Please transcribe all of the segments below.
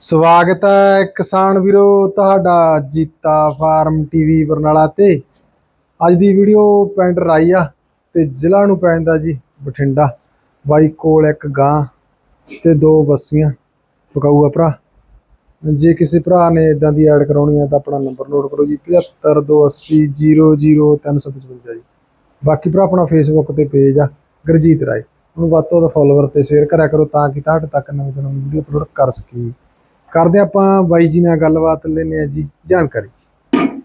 ਸਵਾਗਤ ਹੈ ਕਿਸਾਨ ਵੀਰੋ ਤੁਹਾਡਾ ਜੀਤਾ ਫਾਰਮ ਟੀਵੀ ਬਰਨਾਲਾ ਤੇ। ਅੱਜ ਦੀ ਵੀਡੀਓ ਪਿੰਡ ਰਾਈਆ ਤੇ ਜ਼ਿਲ੍ਹਾ ਨੂੰ ਪੈਂਦਾ ਜੀ ਬਠਿੰਡਾ। ਬਾਈ ਕੋਲ ਇੱਕ ਗਾਂ ਤੇ ਦੋ ਬੱਸੀਆਂ। ਪਕਾਊਆ ਭਰਾ? ਜੇ ਕਿਸੇ ਭਰਾ ਨੇ ਇਦਾਂ ਦੀ ਐਡ ਕਰਾਉਣੀ ਹੈ ਤਾਂ ਆਪਣਾ ਨੰਬਰ ਨੋਟ ਕਰੋ ਜੀ 7528000355 ਜੀ। ਬਾਕੀ ਭਰਾ ਆਪਣਾ ਫੇਸਬੁੱਕ ਤੇ ਪੇਜ ਆ, ਗੁਰਜੀਤ ਰਾਏ। ਉਹਨੂੰ ਵੱਧ ਤੋਂ ਵੱਧ ਫੋਲੋਵਰ ਤੇ ਸ਼ੇਅਰ ਕਰਿਆ ਕਰੋ ਤਾਂ ਕਿ ਤੁਹਾਡੇ ਤੱਕ ਨਵੀਂ ਤੋਂ ਨਵੀਂ ਵੀਡੀਓ ਅਪਲੋਡ ਕਰ ਸਕੀਏ। ਕਰਦੇ ਆਪਾਂ ਬਾਈ ਜੀ ਨਾਲ ਗੱਲਬਾਤ ਲੈਨੇ ਆ ਜੀ ਜਾਣਕਾਰੀ।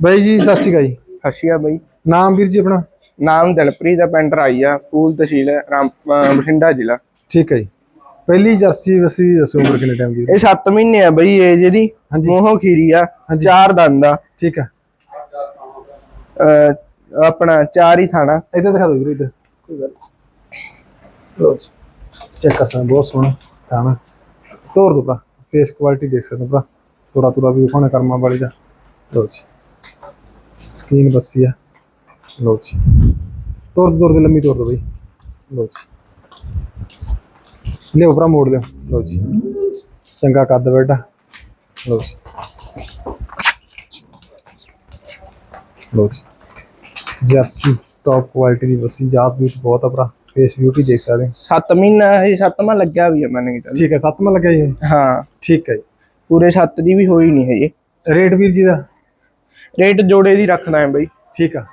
ਬਾਈ ਜੀ ਸਤਿ ਸ਼੍ਰੀ ਅਕਾਲ ਜੀ। ਹਸ਼ੀਆ ਬਈ। ਨਾਮ ਵੀਰ ਜੀ ਆਪਣਾ? ਨਾਮ ਦਿਲਪ੍ਰੀਤ ਦਾ ਪਿੰਡ ਰਾਈਆ ਫੂਲ ਤਹਿਸੀਲ ਰਾਮ ਬਠਿੰਡਾ ਜ਼ਿਲ੍ਹਾ। ਠੀਕ ਹੈ ਜੀ। ਪਹਿਲੀ ਜਰਸੀ ਵਸੀ ਦੱਸੋ ਉਮਰ ਕਿੰਨੇ ਟਾਈਮ ਦੀ? ਇਹ 7 ਮਹੀਨੇ ਆ ਬਈ ਏਜ ਇਹਦੀ ਹਾਂਜੀ। ਮੂੰਹੋਂ ਖੀਰੀ ਆ। ਚਾਰ ਦੰਦ ਆ। ਠੀਕ ਅਹ ਆਪਣਾ ਚਾਰ ਹੀ ਥਾਣਾ। ਇੱਧਰ ਦਿਖਾ ਦਿਓ ਵੀਰ ਇੱਧਰ। ਕੋਈ ਗੱਲ ਲੋ ਚੈੱਕ ਕਰ ਸਕਦੇ ਬਹੁਤ ਸੋਹਣਾ ਖਾਣਾ ਤੋਰ ਦੋ ਭਰਾ। ਫੇਸ ਕੁਆਲਿਟੀ ਦੇਖ ਸਕਦੇ ਹੋ ਭਰਾ। ਥੋੜਾ ਥੋੜਾ ਵੀ ਖਾਣਾ ਕਰਮਾ ਵਾਲੀ ਦਾ। ਲੋ ਜੀ। ਸਕੀਨ ਬੱਸੀ ਆ। ਲੋ ਜੀ। ਤੋਰ ਤੋਰ ਦੇ ਲੰਮੀ ਤੋਰ ਦੋ ਬਈ। ਲੋ ਜੀ। ਲਿਓ ਭਰਾ, ਮੋੜ ਲਿਓ ਲੋ ਜੀ। ਚੰਗਾ ਕੱਦ ਬੈਠਾ ਲੋ ਜੀ। ਲੋ ਜੀ। ਜਰਸੀ ਟੌਪ ਕੁਆਲਿਟੀ ਦੀ ਬੱਸੀ ਜਾਤ ਵੀ ਬਹੁਤ ਆ ਭਰਾ। ਫੇਸ ਬਿਊਟੀ ਦੇਖ ਸਕਦੇ ਹੋ। 7 ਮਹੀਨਾ ਇਹ 7ਵਾਂ ਲੱਗਿਆ ਵੀ ਆ ਮੰਨ ਕੇ ਚੱਲ ਠੀਕ ਹੈ ਸੱਤਵਾਂ ਲੱਗਿਆ ਜੀ? ਹਾਂ। ਠੀਕ ਹੈ ਪੂਰੇ 7 ਦੀ ਵੀ ਹੋਈ ਨਹੀਂ ਹਜੇ। ਜੀ ਰੇਟ ਵੀਰ ਜੀ ਦਾ? ਰੇਟ ਜੋੜੇ ਦੀ ਰੱਖਣਾ ਹੈ ਬਈ। ਠੀਕ ਆ।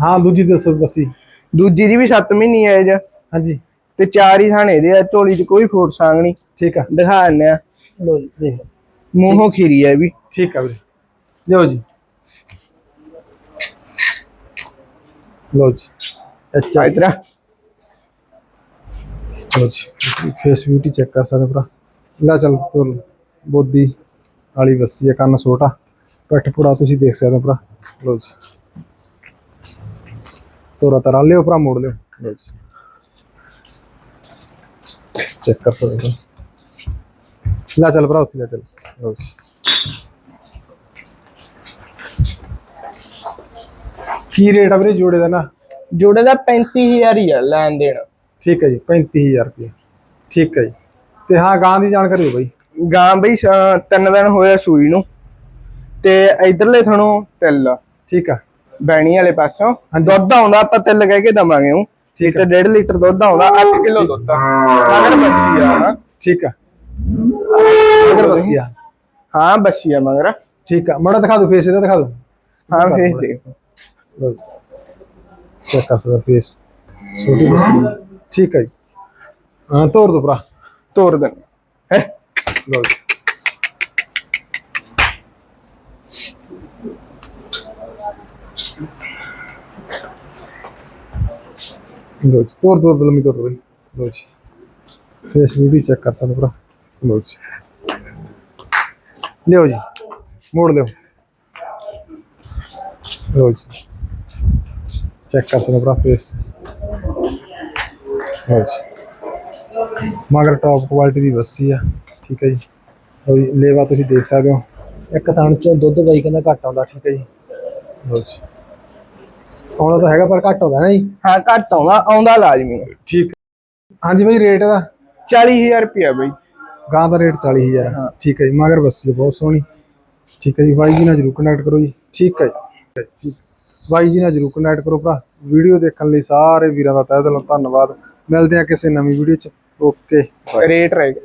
ਹਾਂ ਦੂਜੀ ਦੱਸੋ ਬੱਸੀ ਦੂਜੀ ਦੀ ਵੀ 7 ਮਹੀਨੇ ਏਜ ਹਾਂਜੀ। ਤੇ ਚਾਰ ਹੀ ਥਾਣੇ ਦੇ ਆ ਝੋਲੀ 'ਚ ਕੋਈ ਫੋਟ ਸੰਗ ਨਹੀਂ। ਠੀਕ ਆ। ਦਿਖਾ ਦਿੰਦੇ ਆ। ਲੋ ਜੀ ਦੇਖ ਮੂੰਹੋਂ ਖੀਰੀ ਇਹ ਵੀ। ਠੀਕ ਆ ਵੀਰੇ। ਲਿਓ ਜੀ। ਲੋ ਜੀ। ਅੱਛਾ ਇਤਰਾ ਲੋ ਫੇਸ ਬਿਊਟੀ ਚੈੱਕ ਕਰ ਸਕਦੇ ਹੋ ਭਰਾ। ਲੈ ਚੱਲ ਬੋਦੀ ਵਾਲੀ ਬੱਸੀ ਆ, ਕੰਨ ਛੋਟਾ ਪਿੱਠ ਪੂੜਾ ਤੁਸੀਂ ਦੇਖ ਸਕਦੇ ਹੋ ਭਰਾ। ਲੋ ਜੀ। ਤੋਰਾ ਤਰਾ ਲਿਓ ਭਰਾ, ਮੋੜ ਲਿਓ। ਲੋ ਜੀ। ਚੈੱਕ ਕਰ ਸਕਦੇ ਹੋ। ਲੈ ਚੱਲ ਭਰਾ, ਉੱਥੇ ਲੈ ਚੱਲ। ਲੋ ਜੀ। ਕੀ ਰੇਟ ਆ ਵੀਰੇ ਜੋੜੇ ਦਾ ਨਾ? ਜੋੜੇ ਦਾ 35000 ਹੀ ਆ ਲੈਣ ਦੇਣ। ਠੀਕ ਹੈ ਜੀ 35000 ਰੁਪਏ। ਠੀਕ ਹੈ ਜੀ। ਤੇ ਹਾਂ ਗਾਂ ਦੀ ਜਾਣਕਾਰੀ ਦਿਓ ਬਾਈ। ਗਾਂ ਬਈ ਤਿੰਨ ਦਿਨ ਹੋਇਆ ਸੂਈ ਨੂੰ। ਤੇ ਇਧਰਲੇ ਥਣੋਂ ਤਿੱਲ। ਠੀਕ ਆ। ਬੈਣੀ ਵਾਲੇ ਪਾਸੋਂ। ਹਾਂਜੀ। ਦੁੱਧ ਆਉਂਦਾ ਆਪਾਂ ਤਿੱਲ ਕਹਿ ਕੇ ਦਵਾਂਗੇ ਉਹ। ਠੀਕ ਤੇ 1.5 ਲੀਟਰ ਦੁੱਧ ਆਉਂਦਾ 8 ਕਿਲੋ ਦੁੱਧ। ਆ ਮਗਰ ਬੱਚੀ ਆ। ਨਾ ਠੀਕ ਆ। ਅਗਰ ਬਸੀਆ ਹਾਂ ਬੱਚੀ ਆ ਮਗਰ। ਠੀਕ ਆ। ਮੜਾ ਦਿਖਾ ਦਿਓ ਫੇਸ ਇਹਦਾ ਦਿਖਾ ਦਿਓ। ਹਾਂ ਫੇਰ ਦੇਖ। ਚੈੱਕ ਕਰ ਸਕਦਾ ਫੇਸ ਛੋਟੀ ਬਸੀ। ਠੀਕ ਹੈ ਜੀ। ਹਾਂ ਤੋੜ ਦੋ ਭਰਾ, ਤੋਰ ਦਿੰਦੇ ਹੈ? ਲਓ ਜੀ। ਜੀ ਤੋੜ ਦੋ ਲੰਮੀ ਤੋੜ ਦੋ ਬਈ ਜੀ। ਫੇਸ ਬਿਊਟੀ ਚੈੱਕ ਕਰ ਸਕਦੇ ਭਰਾ। ਲਓ ਜੀ। ਲਿਓ ਜੀ, ਮੋੜ ਲਿਓ। ਲਓ ਜੀ। ਚੈੱਕ ਕਰ ਸਕਦੇ ਭਰਾ, ਫੇਸ। ਜੀ ਮਗਰ ਟੌਪ ਕੁਆਲਿਟੀ ਦੀ ਬੱਸੀ ਆ। ਠੀਕ ਹੈ ਜੀ। ਜੀ ਲੇਵਾ ਤੁਸੀਂ ਦੇਖ ਸਕਦੇ ਹੋ। ਇੱਕ ਥਣ ਚੋਂ ਦੁੱਧ ਬਾਈ ਕਹਿੰਦਾ ਘੱਟ ਆਉਂਦਾ ਠੀਕ ਹੈ ਜੀ। ਲਓ ਜੀ ਆਉਂਦਾ ਤਾਂ ਹੈਗਾ ਪਰ ਘੱਟ ਆਉਂਦਾ ਨਾ ਜੀ। ਹਾਂ ਘੱਟ ਆਉਂਦਾ ਆਉਂਦਾ ਲਾਜ਼ਮੀ ਆ। ਠੀਕ। ਹਾਂਜੀ ਬਾਈ ਰੇਟ ਦਾ 40000 ਰੁਪਿਆ ਬਈ। ਗਾਂ ਦਾ ਰੇਟ 40000 ਹਾਂ। ਠੀਕ ਹੈ ਜੀ ਮਗਰ ਬੱਸੀ ਬਹੁਤ ਸੋਹਣੀ। ਠੀਕ ਹੈ ਜੀ ਬਾਈ ਜੀ ਨਾਲ ਜਰੂਰ ਕਨੈਕਟ ਕਰੋ ਜੀ। ਠੀਕ ਹੈ ਜੀ। ਬਾਈ ਜੀ ਨਾਲ ਜਰੂਰ ਕਨੈਕਟ ਕਰੋ ਭਰਾ। ਵੀਡੀਓ ਦੇਖਣ ਲਈ ਸਾਰੇ ਵੀਰਾਂ ਦਾ ਤਹਿ ਦਿਲੋਂ ਧੰਨਵਾਦ। ਮਿਲਦੇ ਆ ਕਿਸੇ ਨਵੀਂ ਵੀਡੀਓ ਚ। ਓਕੇ ਰੇਟ ਰਹੇਗਾ